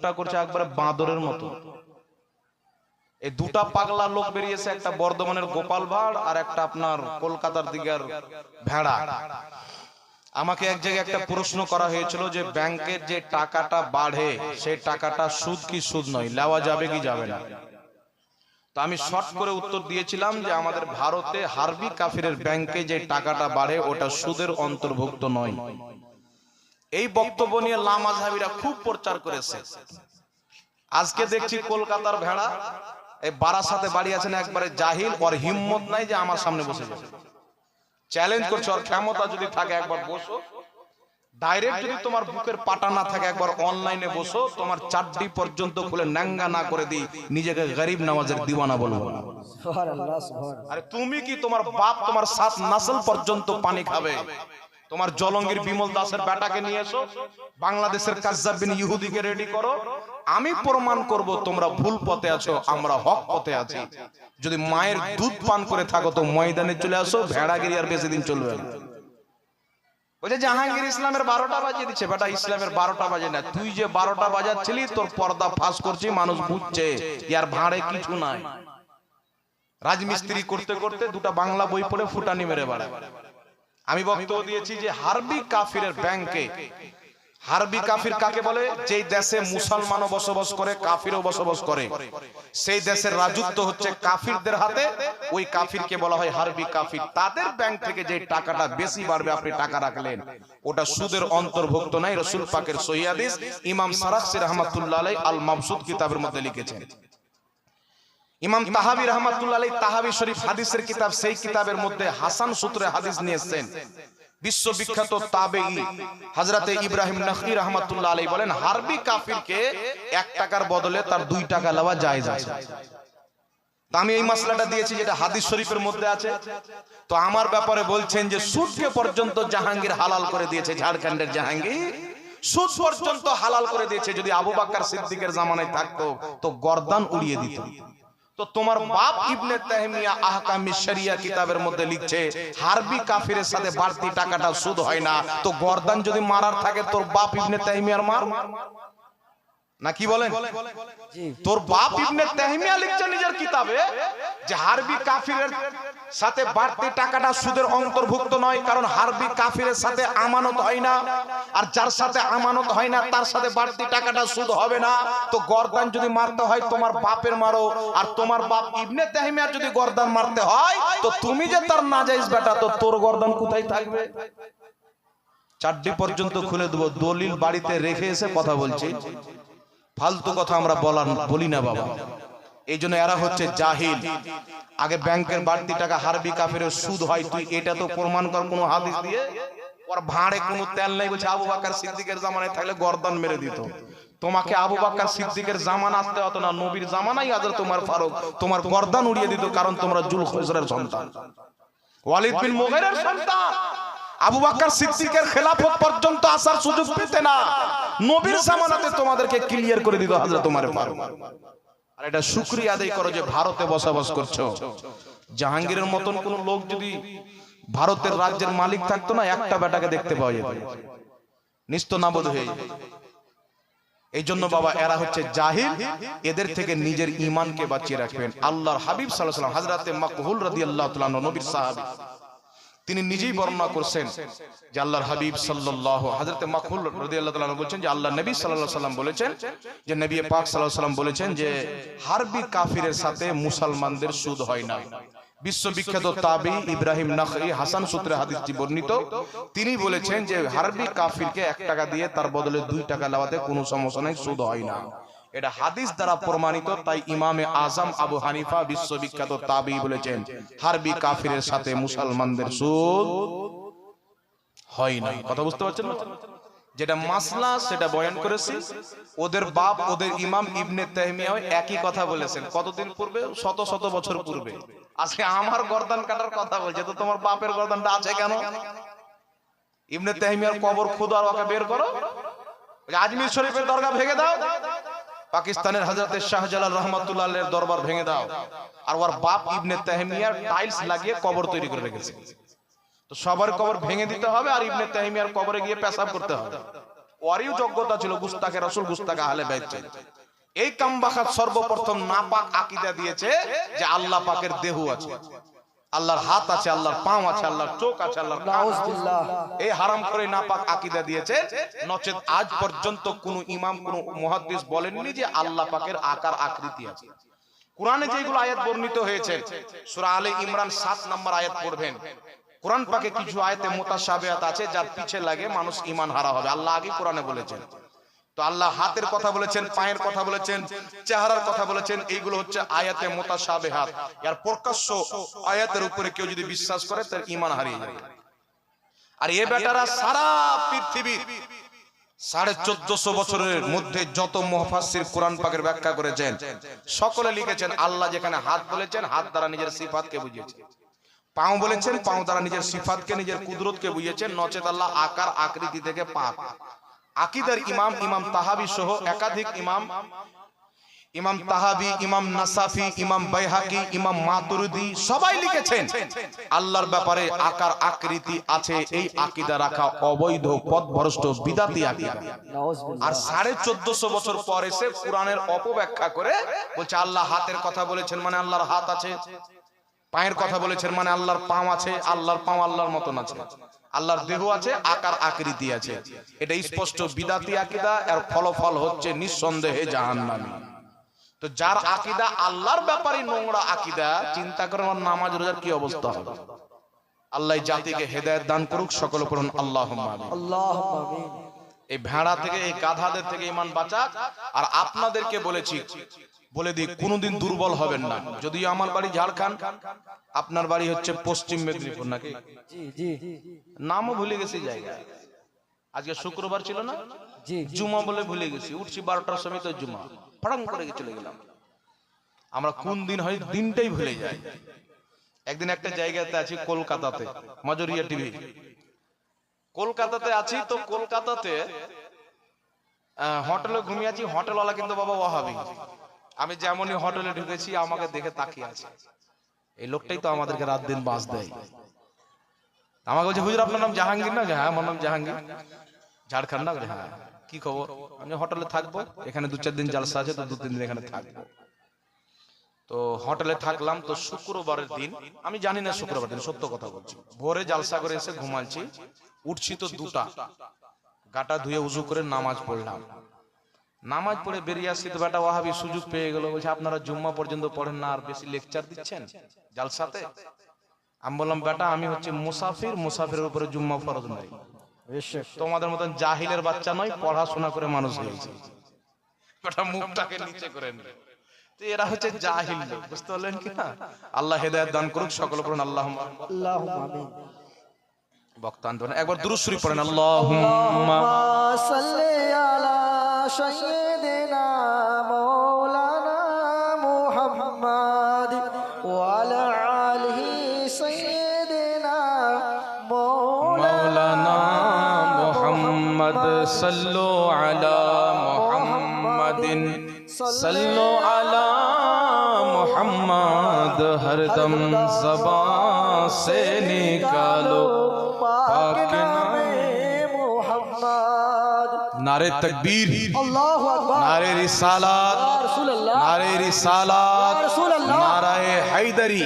মুখটা করছে একবারে বাঁদরের মতো। এই দুটা পাগলা লোক বেরিয়েছে, একটা বর্ধমানের গোপাল ভাড় আর একটা আপনার কলকাতার দিকের ভেড়া। আমাকে এক জায়গায় একটা প্রশ্ন করা হয়েছিল যে ব্যাংকের যে টাকাটা বাড়ে, সেই টাকাটা সুদ কি সুদ নয় লেওয়া যাবে কি যাবে না? তো আমি শর্ট করে উত্তর দিয়েছিলাম যে আমাদের ভারতে হারবি কাফিরের ব্যাংকে যে টাকাটা বাড়ে, ওটা সুদের অন্তর্ভুক্ত নয়। এই বক্তব্য নিয়ে লামাজহাবিরা খুব প্রচার করেছে। আজকে দেখছি কলকাতার ভেড়া এই বারাসাতে বাড়ি আছেন একবারে জাহিল ওর হিম্মত নাই যে আমার সামনে বসে যাবে। চ্যালেঞ্জ করছে ওর ক্ষমতা যদি থাকে একবার বসো। ডাইরেক্ট যদি তোমার বুকের পাটা না থাকে একবার অনলাইনে বসো তোমার চারটি পর্যন্ত খুলে ন্যাঙ্গা না করে দিই নিজেকে গরিব নামাজের দিওয়ানা বলব। আরে তুমি কি তোমার বাপ তোমার সাত নাসল পর্যন্ত পানি খাবে? তোমার জলঙ্গির বিমল দাসের বেটাকে নিয়ে এসো। বাংলাদেশের কাজ্জাবিন ইহুদিকে রেডি করো। আমি প্রমাণ করব তোমরা ভুল পথে আছো আমরা হক পথে আছি। যদি মায়ের দুধ পান করে থাকো তো ময়দানে চলে আসো ভেড়াগিরি আর বেশি দিন চলবে না। বলছে জাহাঙ্গীর ইসলামের বারোটা বাজিয়ে দিচ্ছে বেটা ইসলামের বারোটা বাজে না। তুই যে বারোটা বাজাচ্ছিলি তোর পর্দা ফাঁস করছি মানুষ বুঝছে ইয়ার ভাঁড়ে কিছু নাই। রাজমিস্ত্রি করতে করতে দুটা বাংলা বই পড়ে ফুটানি মেরে বেড়ায়। আমি বক্তব্য দিয়েছি যে হারবি কাফিরের ব্যাংকে। হারবি কাফির কাকে বলে? যেই দেশে মুসলমানও বসবাস করে কাফিরও বসবাস করে। সেই দেশের রাজত্ব হচ্ছে কাফিরদের হাতে। ওই কাফিরকে বলা হয় হারবি কাফির। তাদের ব্যাংক থেকে যে টাকাটা বেশি বাড়বে আপনি টাকা রাখলেন। ওটা সুদের অন্তর্ভুক্ত নাই। রসুল পাকের সহিয়াদিস ইমাম সারাকসি রহমাতুল্লাহ আল মামসুদ কিতাবের মধ্যে লিখেছেন। ইমাম তাহাবি রহমাতুল্লাহ তাহাবি শরীফ হাদিসের কিতাব সেই কিতাবের মধ্যে হাসান সূত্রে হাদিস নিয়ে এসেছেন বিশ্ববিখ্যাত তাবেই হযরতে ইব্রাহিম নখী রহমাতুল্লাহ আলাই বলেন হারবি কাফিরকে এক টাকার বদলে তার দুই টাকা লওয়া জায়েজ আছে। আমি এই মশলাটা দিয়েছি যেটা হাদিস শরীফের মধ্যে আছে। তো আমার ব্যাপারে বলছেন যে সুদকে পর্যন্ত জাহাঙ্গীর হালাল করে দিয়েছে ঝাড়খণ্ডের জাহাঙ্গীর। সুদ পর্যন্ত হালাল করে দিয়েছে। যদি আবু বাক্কার সিদ্দিকের জামানায় থাকতো তো গর্দান উড়িয়ে দিত তো তোমার বাপ ইবনে তাহমিয়া আহকামি শরিয়া কিতাবের মধ্যে লিখছে হারবি কাফিরের সাথে বাড়তি টাকাটা সুদ হয় না তো গর্দান যদি মারার থাকে তোর বাপ ইবনে তাহমিয়ার মার না কি বলেন? তোর বাপ ইবনে তাহমিয়া লিখছে নিজের কিতাবে যে হারবি কাফিরের সাথে বাড়তি টাকাটা সুদের অন্তর্ভুক্ত নয় কারণ হারবি কাফিরের সাথে আমানত হয় না। আর যার সাথে আমানত হয় না তার সাথে বাড়তি টাকাটা সুদ হবে না। তো গর্দান যদি মারতে হয় তোমার বাপের মারো। আর তোমার বাপ ইবনে তাহমিয়ার যদি গর্দান মারতে হয় তো তুমি যে তার নাজাইজ বেটা তো তোর গর্দান কোথায় থাকবে? চারটি পর্যন্ত খুলে দেবো। দলিল বাড়িতে রেখে এসে কথা বলছি। ফালতু কথা আমরা বলার বলি না বাবা। এই জন্য এরা হচ্ছে জাহিল। আগে ব্যাংকের বাড়তি টাকা হারবি কাফের সুদ হয়, তুই এটা তো প্রমাণ কর, কোনো হাদিস দিয়ে? ওর ভাঁড়ে কোনো তেল নেই বলছে, আবু বাক্কার সিদ্দিকের জামানায় থাকলে গর্দান মেরে দিত। তোমাকে আবু বাক্কার সিদ্দিকের জামান আসতে হতো না, নবীর জামানাই আজ তোমার ফারুক। তোমার গর্দান উড়িয়ে দিত কারণ তোমরা জুল খসরের সন্তান। ওয়ালিদ বিন মুগিরের সন্তান। আবু বাক্কার সিদ্দিকের খেলাফত পর্যন্ত আসার সুযোগ পেতে না। নবীর জামানাতে তোমাদেরকে ক্লিয়ার করে দিত হযরত তোমার আর এটা শুকরিয়া আদায় করো যে ভারতে বসবাস করছ। জাহাঙ্গীরের মতন কোন লোক যদি ভারতের রাজ্যের মালিক থাকতো না, একটা বেটাকে দেখতে পাওয়া যেত। নিস্ত নাবোধ হয়ে। এই জন্য বাবা, এরা হচ্ছে জাহিল। এদের থেকে নিজের ইমানকে বাঁচিয়ে রাখবেন। আল্লাহর হাবিব ওয়াসাল্লাম, হযরতে মাকহুল রাদিয়াল্লাহু তাআলা নবীর সাহাবী। তিনি নিজেই বর্ণনা করছেন যে আল্লাহর হাবিব সাল্লাল্লাহু হযরতে মাকহুল রাদিয়াল্লাহু তাআলা বলেছেন যে আল্লাহ নবী আলাইহি সাল্লাম বলেছেন যে নবী পাক আলাইহি সাল্লাম বলেছেন যে হারবি কাফিরের সাথে মুসলমানদের সুদ হয় না। বিশ্ববিখ্যাত তাবি ইব্রাহিম নখরি হাসান সূত্রে হাদিসটি বর্ণিত। তিনি বলেছেন যে হারবি কাফিরকে এক টাকা দিয়ে তার বদলে দুই টাকা নেওয়াতে কোনো সমস্যা নাই, সুদ হয় না। এটা হাদিস দ্বারা প্রমাণিত তাই ইমামে আজম আবু হানিফা বিশ্ববিখ্যাত তাবি বলেছেন। হারবি কাফিরের সাথে মুসলমানদের সুদ হয় না। কথা বুঝতে পারছেন যেটা মাসলা সেটা বয়ান করেছি। ওদের বাপ ওদের ইমাম ইবনে তাহমিয়া একই কথা বলেছেন। কতদিন পূর্বে? শত শত বছর পূর্বে। আজকে আমার গর্দান কাটার কথা বলছে তো তোমার বাপের গর্দানটা আছে কেন? ইবনে তাহমিয়ার কবর খুদার ওকে বের করো। আজমির শরীফের দরগা ভেঙে দাও। পাকিস্তানের হযরতে শাহজালাল রহমাতুল্লাহ আলাইহির দরবার ভেঙে দাও। আর ওর বাপ ইবনে তাহমিয়ার টাইলস লাগিয়ে কবর তৈরি করে রেখেছে। তো সবার কবর ভেঙে দিতে হবে আর ইবনে তাহমিয়ার কবরে গিয়ে পেশাব করতে হবে। ওয়ারিও যোগ্যতা ছিল গুস্তাকে রসুল গুস্তাকে আহলে বাইত চাই এই কামবাখাত সর্বপ্রথম নাপাক আকিদা দিয়েছে যে আল্লাহ পাকের দেহ আছে। আল্লাহর হাত আছে আল্লাহর পাও আছে আল্লাহর চোখ আছে আল্লাহর এই হারাম করে নাপাক আকিদা দিয়েছে। নচেত আজ পর্যন্ত কোন ইমাম কোন মুহাদ্দিস বলেননি যে আল্লাহ পাকের আকার আকৃতি আছে। কোরআনে যেগুলো আয়াত বর্ণিত হয়েছে সূরা আলে ইমরান 7 নম্বর আয়াত পড়বেন। কোরআন পাকে কিছু আয়াতে মুতাশাবিহাত আছে যার পিছে লাগে মানুষ ঈমান হারা হবে। আল্লাহ আগে কোরআনে বলেছেন। তো আল্লাহ হাতের কথা বলেছেন, পায়ের কথা বলেছেন, চেহারার কথা বলেছেন, এইগুলো হচ্ছে আয়াতে মুতাশাবিহাত। এর প্রকাশ্য আয়াতের উপরে কেউ যদি বিশ্বাস করে, তার ঈমান হারিয়ে যাবে। আর এ বেটারা সারা পৃথিবীর সাড়ে চোদ্দশো বছরের মধ্যে যত মহাফাসির কোরআন পাকের ব্যাখ্যা করেছেন, সকলে লিখেছেন, আল্লাহ যেখানে হাত বলেছেন, হাত দ্বারা নিজের সিফাতকে বুঝিয়েছেন পাও বলেছেন, পাও দ্বারা নিজের সিফাতকে, নিজের কুদরতকে বুঝিয়েছেন, নচেত আল্লাহ আকার, আকৃতি থেকে পাক। আকিদার ইমাম ইমাম তাহাবি সহ একাধিক ইমাম। ইমাম। তাহাবি ইমাম নাসাফি ইমাম বাইহাকি ইমাম মাতুরিদি সবাই লিখেছেন। আল্লাহর ব্যাপারে আকার আকৃতি আছে এই আকিদা রাখা অবৈধ পথভ্রষ্ট বিদাতি আকিদা। আর সাড়ে চোদ্দশো বছর পর এসে কোরআনের অপব্যাখ্যা করে বলছে আল্লাহ হাতের কথা বলেছেন মানে আল্লাহর হাত আছে পায়ের কথা বলেছেন মানে আল্লাহর পাও আছে আল্লাহর পাও আল্লাহর মতন আছে। আল্লাহর দেহ আছে আকার আকৃতি আছে। এটা স্পষ্ট বিদাতি আকিদা এর ফলফল হচ্ছে নিঃসন্দেহে জাহান্নামী। তো যার আকিদা আল্লাহর ব্যাপারে নোংরা আকিদা চিন্তা করেন আমার নামাজ রোজার কি অবস্থা হবে? আল্লাহ জাতিকে হেদায়েত দান করুক সকল করুন আল্লাহ আল্লাহ এই ভেড়া থেকে এই গাধাদের থেকে ইমান বাঁচাক। আর আপনাদেরকে বলেছি বলে দিই কোনোদিন দুর্বল হবেন না। যদিও আমার বাড়ি ঝাড়খণ্ড আপনার বাড়ি হচ্ছে পশ্চিম মেদিনীপুর নাকি? নামও ভুলে গেছি জায়গা আজকে শুক্রবার ছিল না? জুমা বলে ভুলে গেছি উঠছি বারোটার সময় তো জুমা। ফাড়াং করে চলে গেলাম। আমরা কোন দিন হয় দিনটাই ভুলে যাই। একদিন একটা জায়গাতে আছি কলকাতাতে মজরিয়া টিভি। কলকাতাতে আছি তো কলকাতাতে হোটেলে ঘুমিয়ে আছি হোটেলওয়ালা কিন্তু বাবা ওয়াহাবি। আমি যেমনই হোটেলে ঢুকেছি, আমাকে দেখে তাকিয়ে আছে। এই লোকটাই তো আমাদেরকে রাত দিন বাস দেয়। আমাকে বলছে, হুজুর, আপনার নাম জাহাঙ্গীর না হ্যাঁ আমার নাম জাহাঙ্গীর। ঝাড়খণ্ড না হ্যাঁ কি খবর? আমি হোটেলে থাকব, এখানে দু চার দিন জালসা আছে, তো দু তিন দিন এখানে থাকব। তো হোটেলে থাকলাম, তো শুক্রবারের দিন, আমি জানি না শুক্রবার দিন, সত্য কথা বলছি। ভোরে জালসা করে এসে ঘুমাচ্ছি, উঠছি তো দুটা। গাটা ধুয়ে উজু করে নামাজ পড়লাম। নামাজ পড়ে বেরিয়ে আসছি তো বেটা ওয়াহাবি সুযোগ পেয়ে গেল। বলছে আপনারা জুম্মা পর্যন্ত পড়েন না আর বেশি লেকচার দিচ্ছেন? জালসাতে? আমি বললাম বেটা আমি হচ্ছে মুসাফির মুসাফিরের উপরে জুম্মা ফরজ নাই। তোমাদের মতন জাহিলের বাচ্চা নয় পড়াশোনা করে মানুষ হয়েছে। বেটা মুখটাকে নিচে করে এরা হচ্ছে জাহিল লোক বুঝতে পারলেন কি না? আল্লাহ হেদায়েত দান করুক সকল পড়ুন আল্লাহ একবার দুরুশ্বরী পড়েন আল্লাহুম্মা সাল্লি আলা سيدنا مولانا محمد وعلى آله سيدنا مولانا محمد صلوا على محمد صلوا على محمد ہر دم زبان سے نکالو پاک نعرے تکبیر اللہ نعرے رسالات نعرے رسالات نعرہ حیدری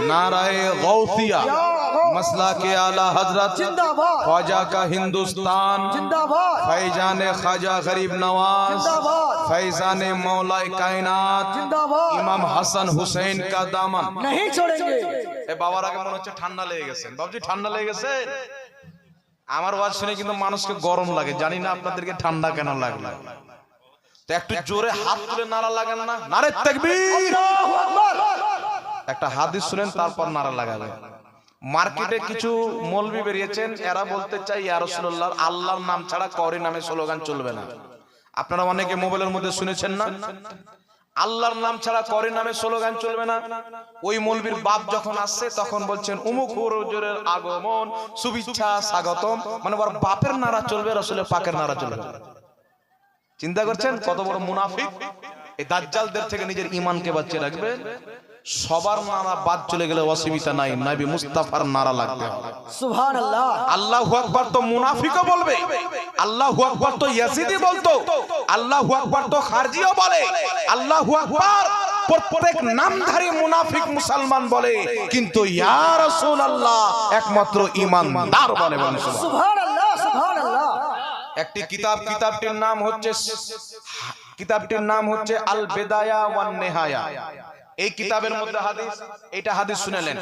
نعرہ غوثیہ مسئلہ کے عالی حضرت خواجہ کا ہندوستان فیضان خواجہ غریب نواز فیضان مولا کائنات امام حسن حسین کا دامن۔ نہیں چھوڑیں گے۔ اے بابا راگے منہ ٹھنڈا لے گے سین باب جی ٹھنڈا لے گئے আমার ওয়াজ শুনে কিন্তু মানুষকে গরম লাগে। জানি না আপনাদেরকে ঠান্ডা কেন লাগল। একটু জোরে হাত তুলে নাড়া লাগেন না। নারে তাকবীর। একটা হাদিস শুনেন তারপর নাড়া লাগাবে মার্কেটে কিছু মলবি বেরিয়েছেন এরা বলতে চাই ইয়ারসুল্লাহ আল্লাহর নাম ছাড়া করি নামে স্লোগান চলবে না। আপনারা অনেকে মোবাইলের মধ্যে শুনেছেন না? আল্লাহর নাম ছাড়া করে নামে স্লোগান চলবে না। ওই মৌলবীর বাপ যখন আসছে, তখন বলছেন, উমুক হুজুরের আগমন, শুভেচ্ছা, স্বাগতম। মানে ওর বাপের নারা চলবে, রসুলের পাকের নারা চলবে। চিন্তা করছেন, কত বড় মুনাফিক? এই দাজ্জালদের থেকে নিজের ইমানকে বাঁচিয়ে রাখবেন সবার নারা বাদ চলে গেলে অসুবিধা নাই নবী মুস্তাফার নারা লাগতে হবে আল্লাহ আকবার তো মুনাফিকও বলবে আল্লাহু আকবার তো ইয়াজিদি বলতো আল্লাহু আকবার তো খারজিও বলে আল্লাহু আকবার প্রত্যেক নামধারী মুনাফিক মুসলমান বলে কিন্তু ইয়া রাসূলুল্লাহ একমাত্র ঈমানদার বলে একটি কিতাব কিতাবটির নাম হচ্ছে কিতাবটির নাম হচ্ছে আল বেদায়া ওয়ান নেহায়া এই কিতাবের মধ্যে হাদিস এটা হাদিস শুনেলেন।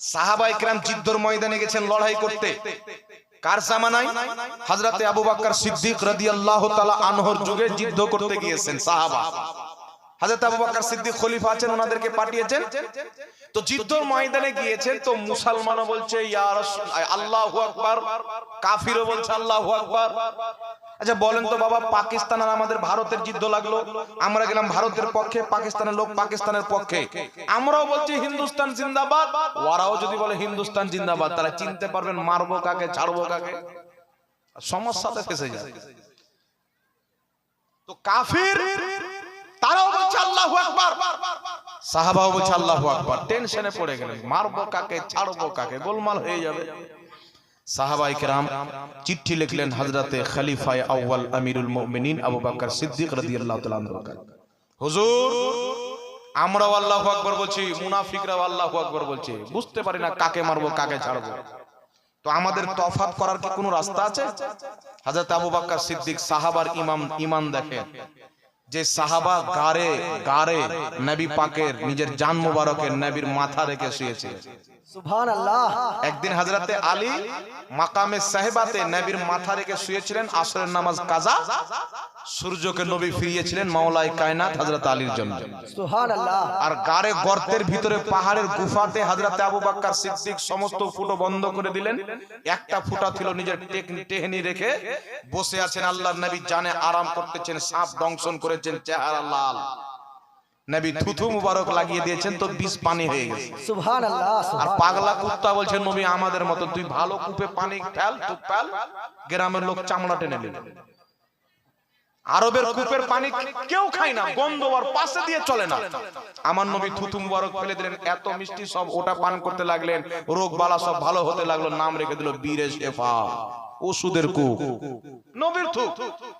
সাহাবা ইকরাম যুদ্ধর ময়দানে গেছেন লড়াই করতে। কার জামানায়? হযরতে আবু বকর সিদ্দিক রাদিয়াল্লাহু তাআলা আনহর যুগে যুদ্ধ করতে গিয়েছেন সাহাবা। হযরত আবু বকর সিদ্দিক খলিফা আছেন ওনাদেরকে পাঠিয়েছেন। তো যুদ্ধর ময়দানে গিয়েছেন তো মুসলমানও বলছে ইয়া রাসূল আল্লাহু আকবার। কাফিরও বলছে আল্লাহু আকবার। আচ্ছা বলেন তো বাবা, পাকিস্তান আর আমাদের ভারতের যুদ্ধ লাগল। আমরা গেলাম ভারতের পক্ষে, পাকিস্তানের লোক পাকিস্তানের পক্ষে। আমরাও বলছি, হিন্দুস্তান জিন্দাবাদ। ওরাও যদি বলে, হিন্দুস্তান জিন্দাবাদ তারা চিনতে পারবেন মারবো কাকে, ছাড়বো কাকে। সমস্যাতে ফেসে যায় তো কাফির, তারাও বলছে, আল্লাহু আকবার। সাহাবাও বলছে, আল্লাহু আকবার। টেনশনে পড়ে গেলেন, মারবো কাকে, ছাড়বো কাকে? গোলমাল হয়ে যাবে। সাহাবাই কেরাম চিঠি লিখলেন হযরতে খলিফায়ে আউয়াল আমিরুল আবু বকর সিদ্দিক তাআলা আনহু হুজুর আল্লাহু আকবার বলছি, মুনাফিকরাও আল্লাহু আকবার বলছে। বুঝতে পারি না কাকে মারবো, কাকে ছাড়বো। তো আমাদের তফাত করার কি কোনো রাস্তা আছে? হযরত আবু বকর সিদ্দিক সাহাবার ইমাম, ইমান দেখেন। যে সাহাবা গারে গারে নবী পাকের নিজের জান মুবারকের নবীর মাথা রেখে শুয়েছে। একদিন হাজরাতে আলী মাকামে সাহেবাতে নবীর মাথা রেখে শুয়েছিলেন আসরের নামাজ কাজা। সূর্যকে নবী ফিরিয়েছিলেন মাওলাই কায়নাত হযরত আলীর জন্য। আর গারে গর্তের ভিতরে পাহাড়ের গুফাতে হযরতে আবু বকর সিদ্দিক সমস্ত ফুটো বন্ধ করে দিলেন। একটা ফুটা ছিল নিজের টেহনি রেখে। বসে আছেন আল্লাহর নবী জানে আরাম করতেছেন সাপ দংশন করেছেন চেহারা লাল। নবী থুথু মুবারক লাগিয়ে দিয়েছেন তো বিষ পানি হয়ে গেছে। আর পাগলা কুত্তা বলছে নবী আমাদের মতো তুই ভালো কূপে পানি ফেল তুই ফেল। গ্রামের লোক চামড়া টেনে নিল আরবের কূপের পানি কেউ খায় না গন্ধ আর পাশে দিয়ে চলে না। আমার নবী থুতু মুবারক ফেলে দিলেন এত মিষ্টি সব ওটা পান করতে লাগলেন রোগ বালা সব ভালো হতে লাগল নাম রেখে দিল বীরে শেফা ওষুধের কূপ। নবীর থুপ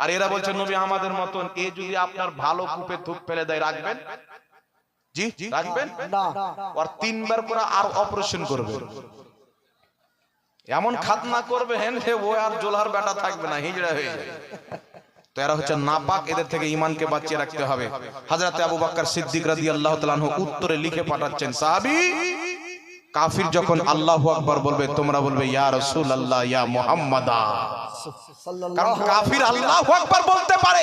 আর এরা বলছে নবী আমাদের মতন এ যদি আপনার ভালো কূপে থুপ ফেলে দেয় রাখবেন? জি রাখবেন? না। আর তিনবার করে আর অপারেশন করবে। এমন খাতনা করবেন যে ও আর জোলার বেটা থাকবে না হিজড়া হয়ে যাবে। তো এরা হচ্ছে নাপাক, এদের থেকে ইমানকে বাঁচিয়ে রাখতে হবে। হাজরাতে আবু বাক্কার সিদ্দিক রাজি আল্লাহ তালু উত্তরে লিখে পাঠাচ্ছেন, সাহাবি, কাফির যখন আল্লাহ আকবর বলবে, তোমরা বলবে, ইয়া রসুল আল্লাহ ইয়া মুহাম্মাদা। কারণ কাফির আল্লাহু আকবার বলতে পারে।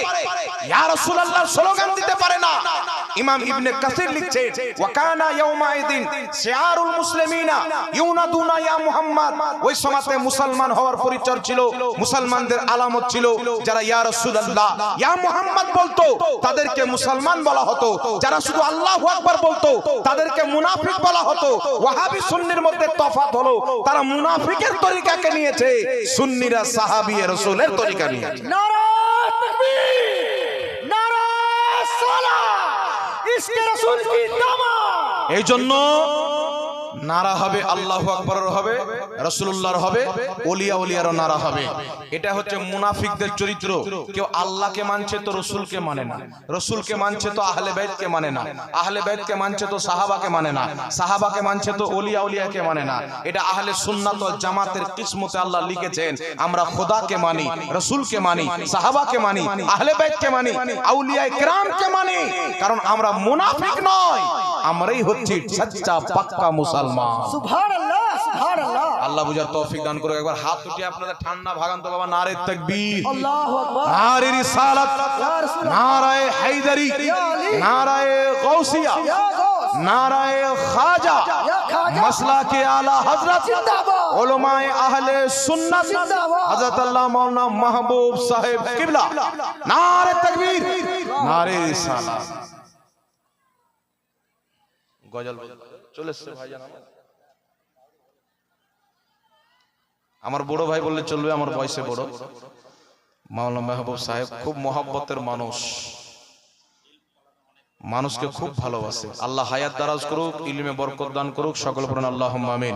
ইয়া রাসূলুল্লাহ স্লোগান দিতে পারে না। ইমাম ইবনে কাসির লিখছে ওয়া কানা ইয়াউমাইদিন শিআরুল মুসলিমিনা ইউনাদুনা ইয়া মুহাম্মদ। ওই সময়তে মুসলমান হওয়ার পরিচয় ছিল মুসলমানদের আলামত ছিল যারা ইয়া রাসূলুল্লাহ ইয়া মুহাম্মদ বলতো তাদেরকে মুসলমান বলা হতো। যারা শুধু আল্লাহু আকবার বলতো তাদেরকে মুনাফিক বলা হতো। ওয়াহাবি সুন্নির মধ্যে তফাত হলো তারা মুনাফিকের তরিকাকে নিয়েছে। সুন্নিরা সাহাবী রাসূলের তরিকা দামা এই জন্য নারা হবে, আল্লাহু আকবরের হবে রসুল্লাহর হবে, ওলিয়া ওলিয়ারও নারা হবে। এটা হচ্ছে মুনাফিকদের চরিত্র। কেউ আল্লাহকে মানছে তো রসুলকে মানে না। রসুলকে মানছে তো আহলে বাইতকে মানে না। আহলে বাইতকে মানছে তো সাহাবাকে মানে না। সাহাবাকে মানছে তো ওলিয়া ওলিয়াকে মানে না। এটা আহলে সুন্নাত জামাতের কিসমতে আল্লাহ লিখেছেন, আমরা খোদাকে মানি, রসুলকে মানি, সাহাবাকে মানি, আহলে বাইতকে মানি আউলিয়া কেরামকে মানি। কারণ আমরা মুনাফিক নয়, আমরাই হচ্ছি সচ্চা, পাক্কা মুসলমান। اللہ بجھا توفیق دان کرو ایک بار ہاتھ করুক। اپنے در উঠিয়ে بھاگان تو بابا نارے تکبیر نارے رسالت نارے حیدری نارے غوثیہ نارے خاجہ مسئلہ کے آلہ حضرت علماء اہل سنت حضرت اللہ مولانا محبوب صاحب قبلہ نارے تکبیر نعرہ رسالہ گجل چلے سے بھائی جناب আমার। বড় ভাই বললে চলবে আমার বয়সে বড়। মাওলানা মেহবুব সাহেব খুব মহাব্বতের মানুষ। মানুষকে খুব ভালোবাসে। আল্লাহ হায়াত দারাজ করুক ইলমে বরকত দান করুক সকল পড়েন আল্লাহ আমিন।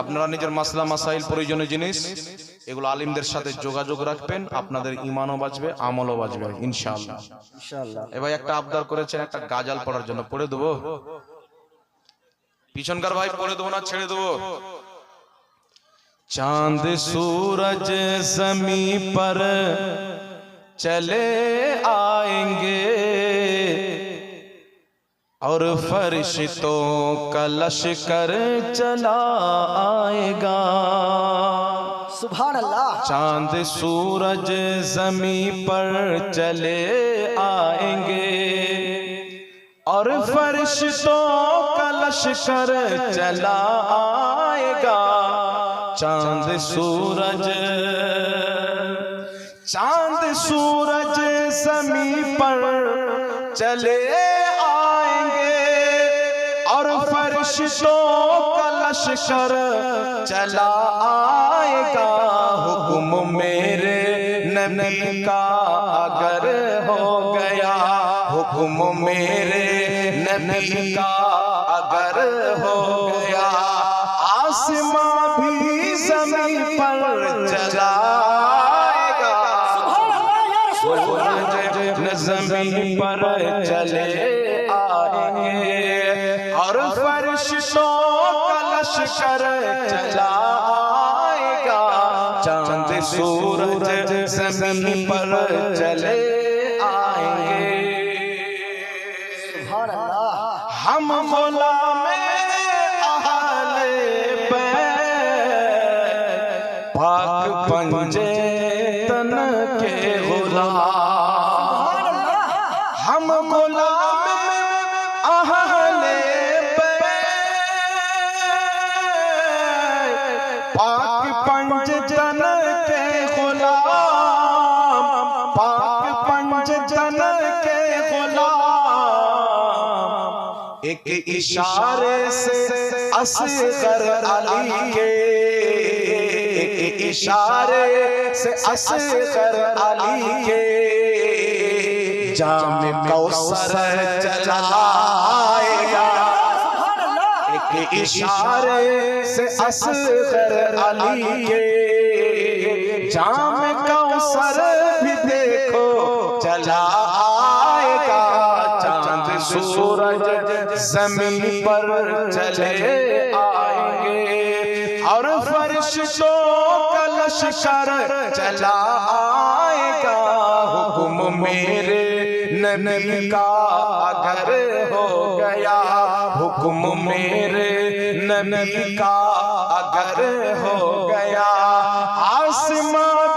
আপনারা নিজের মাসলা মাসাইল প্রয়োজনীয় জিনিস এগুলো আলিমদের সাথে যোগাযোগ রাখবেন আপনাদের ইমানও বাঁচবে আমলও বাঁচবে ইনশাআল্লাহ। ইনশাআল্লাহ। এবার একটা আবদার করেছেন একটা গাজাল পড়ার জন্য। পড়ে দেবো? পিছনকার ভাই পড়ে দেবো না ছেড়ে দেবো? چاند سورج زمین پر چلے آئیں گے اور فرشتوں کا لشکر چلا آئے گا۔ سبحان اللہ چاند سورج زمین پر چلے آئیں گے اور فرشتوں کا لشکر چلا آئے گا۔ چاند سورج چاند سورج زمین پر چلے آئیں گے اور فرشتوں کا لشکر چلا آئے گا۔ حکم میرے نبی کا اگر ہو گیا، حکم میرے نبی کا سورج زمین پر چلے آئیں گے۔ ہم مولا میں اہل پاک پنجے ایک اشارے سے اصغر علی کے ایک اشارے سے اصغر علی کے جام کوثر چلائے گا۔ ایک اشارے سے اصغر علی کے جام کوثر زمین پر چلے آئیں گے۔ اور فرش تو کلش کر چلا آئے گا۔ حکم میرے نبی کا اگر ہو گیا۔ حکم میرے نبی کا اگر ہو گیا۔ آسمان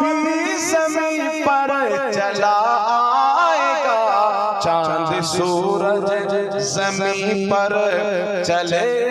पर चले